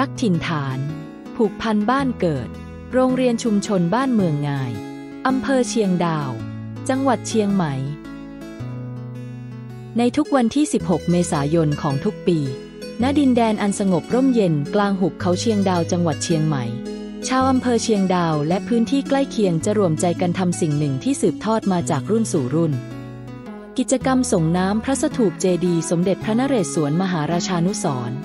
รักถิ่นฐาน ผูกพันบ้านเกิด โรงเรียนชุมชนบ้านเมืองงาย อำเภอเชียงดาว จังหวัดเชียงใหม่ ในทุกวันที่ 16 เมษายนของทุกปี ณ ดินแดนอันสงบร่มเย็นกลางหุบเขาเชียงดาวจังหวัดเชียงใหม่ ชาวอำเภอเชียงดาวและพื้นที่ใกล้เคียงจะรวมใจกันทำสิ่งหนึ่งที่สืบทอดมาจากรุ่นสู่รุ่นกิจกรรมส่งน้ำพระสถูปเจดีย์สมเด็จพระนเรศวรมหาราชานุสรณ์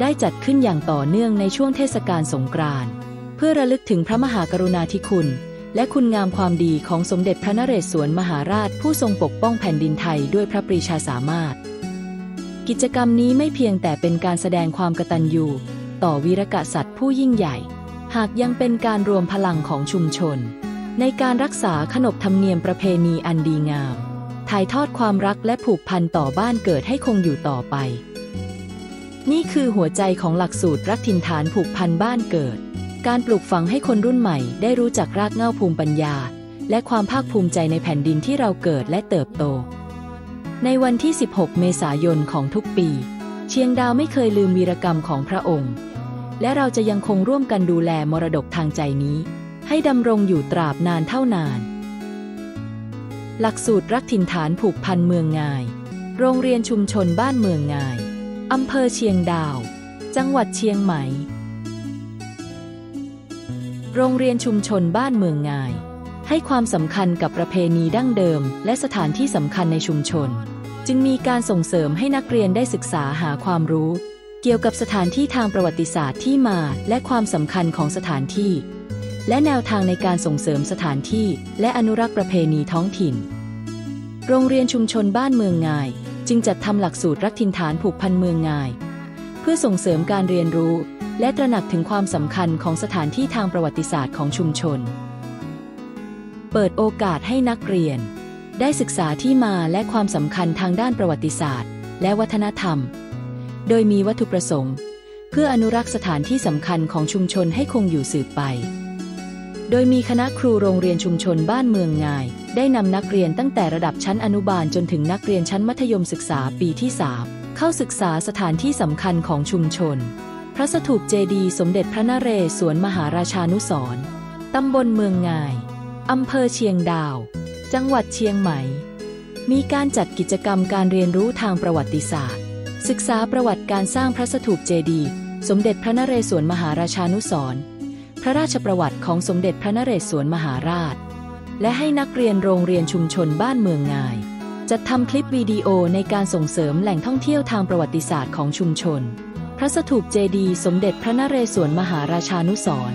ได้จัดขึ้นอย่างต่อเนื่องในช่วงเทศกาลสงกรานต์เพื่อระลึกถึงพระมหากรุณาธิคุณ และคุณงามความดีของสมเด็จพระนเรศวรมหาราชผู้ทรงปกป้องแผ่นดินไทยด้วยพระปรีชาสามารถ กิจกรรมนี้ไม่เพียงแต่เป็นการแสดงความกตัญญูต่อวีรกษัตริย์ผู้ยิ่งใหญ่ หากยังเป็นการรวมพลังของชุมชน ในการรักษาขนบธรรมเนียมประเพณีอันดีงามถ่ายทอดความรักและผูกพันต่อบ้านเกิดให้คงอยู่ต่อไป นี่คือหัวใจของหลักสูตรรักถิ่นฐานผูกพันบ้านเกิด การปลูกฝังให้คนรุ่นใหม่ได้รู้จักรากเหง้าภูมิปัญญา และความภาคภูมิใจในแผ่นดินที่เราเกิดและเติบโต ในวันที่ 16 เมษายนของทุกปี เชียงดาวไม่เคยลืมวีรกรรมของพระองค์ และเราจะยังคงร่วมกันดูแลมรดกทางใจนี้ ให้ดำรงอยู่ตราบนานเท่านาน หลักสูตรรักถิ่นฐานผูกพันเมืองงาย โรงเรียนชุมชนบ้านเมืองงาย อำเภอเชียงดาว จังหวัดเชียงใหม่ โรงเรียนชุมชนบ้านเมืองงาย ให้ความสำคัญกับประเพณีดั้งเดิม และสถานที่สำคัญในชุมชน จึงมีการส่งเสริมให้นักเรียนได้ศึกษาหาความรู้ เกี่ยวกับสถานที่ทางประวัติศาสตร์ที่มาและความสำคัญของสถานที่ และแนวทางในการส่งเสริมสถานที่ และอนุรักษ์ประเพณีท้องถิ่น โรงเรียนชุมชนบ้านเมืองงาย จึงจัดทำหลักสูตรรักถิ่นฐานผูกพันเมืองงาย เพื่อส่งเสริมการเรียนรู้ และตระหนักถึงความสำคัญของสถานที่ทางประวัติศาสตร์ของชุมชน เปิดโอกาสให้นักเรียน ได้ศึกษาที่มาและความสำคัญทางด้านประวัติศาสตร์ และวัฒนธรรม โดยมีวัตถุประสงค์ เพื่ออนุรักษ์สถานที่สำคัญของชุมชนให้คงอยู่สืบไป โดยมีคณะครูโรงเรียนชุมชนบ้านเมืองงาย ได้นำนักเรียนตั้งแต่ระดับชั้นอนุบาลจนถึงนักเรียนชั้นมัธยมศึกษาปีที่ 3 เข้าศึกษาสถานที่สำคัญของชุมชน พระสถูปเจดีสมเด็จพระนเรศวรมหาราชานุสร์ตำบลเมืองงายอำเภอเชียงดาว จังหวัดเชียงใหม่ มีการจัดกิจกรรมการเรียนรู้ทางประวัติศาสตร์ ศึกษาประวัติการสร้างพระสถูปเจดี สมเด็จพระนเรศวรมหาราชานุสร์ พระราชประวัติของสมเด็จพระนเรศวรมหาราช และให้นักเรียนโรงเรียนชุมชนบ้านเมืองงาย จัดทำคลิปวิดีโอในการส่งเสริมแหล่งท่องเที่ยวทางประวัติศาสตร์ของชุมชน พระสถูปเจดีสมเด็จพระนเรศวรมหาราชานุสร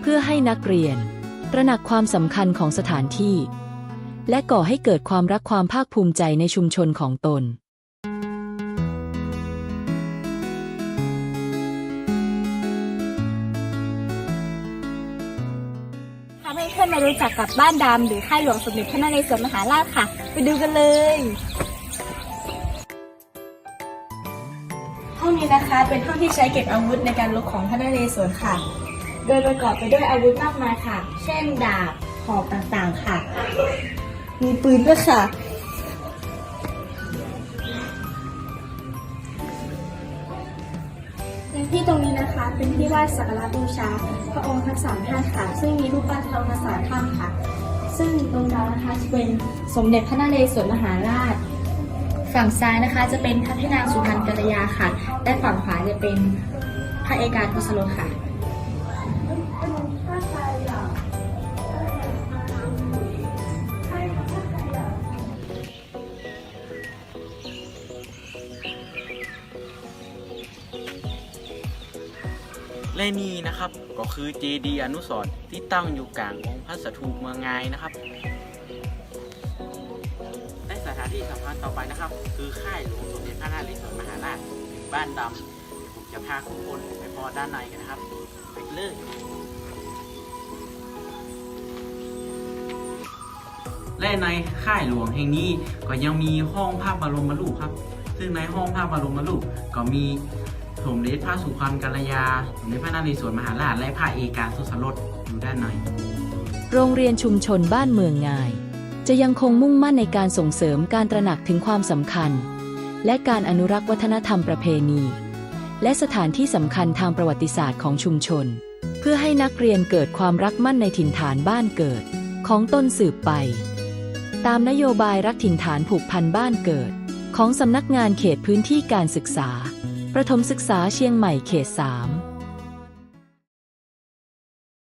เพื่อให้นักเรียน ตระหนักความสำคัญของสถานที่ และก่อให้เกิดความรักความภาคภูมิใจในชุมชนของตน ให้เพื่อนมารู้จักกับบ้านดำหรือค่ายหลวงสมเด็จพระนเรศวรมหาราชค่ะ ไปดูกันเลยห้องนี้นะคะเป็นห้องที่ใช้เก็บอาวุธในการลบของพระนเรศวรค่ะ โดยประกอบไปด้วยอาวุธมากมายค่ะ เช่นดาบหอกต่างๆค่ะ มีปืนด้วยค่ะ ว้สักการะบูชา พระองค์ทั้งสามท่านค่ะ ซึ่งมีรูปปั้นทองทั้งสามท่านค่ะ ซึ่งตรงกลางนะคะจะเป็นสมเด็จพระนเรศวรมหาราช ฝั่งซ้ายนะคะจะเป็นพระพินางสุพรรณกัลยาค่ะ และฝั่งขวาจะเป็นพระเอกาทศรถค่ะ และนี่นะครับก็คือเจดีย์อนุสรณ์ที่ตั้งอยู่กลางองค์พระสถูปเมืองงายนะครับและสถานที่สำคัญต่อไปนะครับ คือค่ายหลวงสมเด็จพระนเรศวรมหาราชบ้านดำผมจะพาทุกคนไปพอด้านในกันนะครับไปเลยและในค่ายหลวงแห่งนี้ก็ยังมีห้องภาพบรมรูปครับ ซึ่งในห้องภาพบรมรูปก็มี สมฤทธิ์พระสุพรรณกัลยาสมเด็พระนเรศวรมหาราชและพระเอกาทศรสอยู่ด้านในโรงเรียนชุมชนบ้านเมืองงาย จะยังคงมุ่งมั่นในการส่งเสริมการตระหนักถึงความสำคัญ และการอนุรักษ์วัฒนธรรมประเพณี และสถานที่สำคัญทางประวัติศาสตร์ของชุมชน เพื่อให้นักเรียนเกิดความรักมั่นในถิ่นฐานบ้านเกิด ของต้นสืบไป ตามนโยบายรักถิ่นฐานผูกพันบ้านเกิด ของสำนักงานเขตพื้นที่การศึกษา ประถมศึกษาเชียงใหม่เขตสาม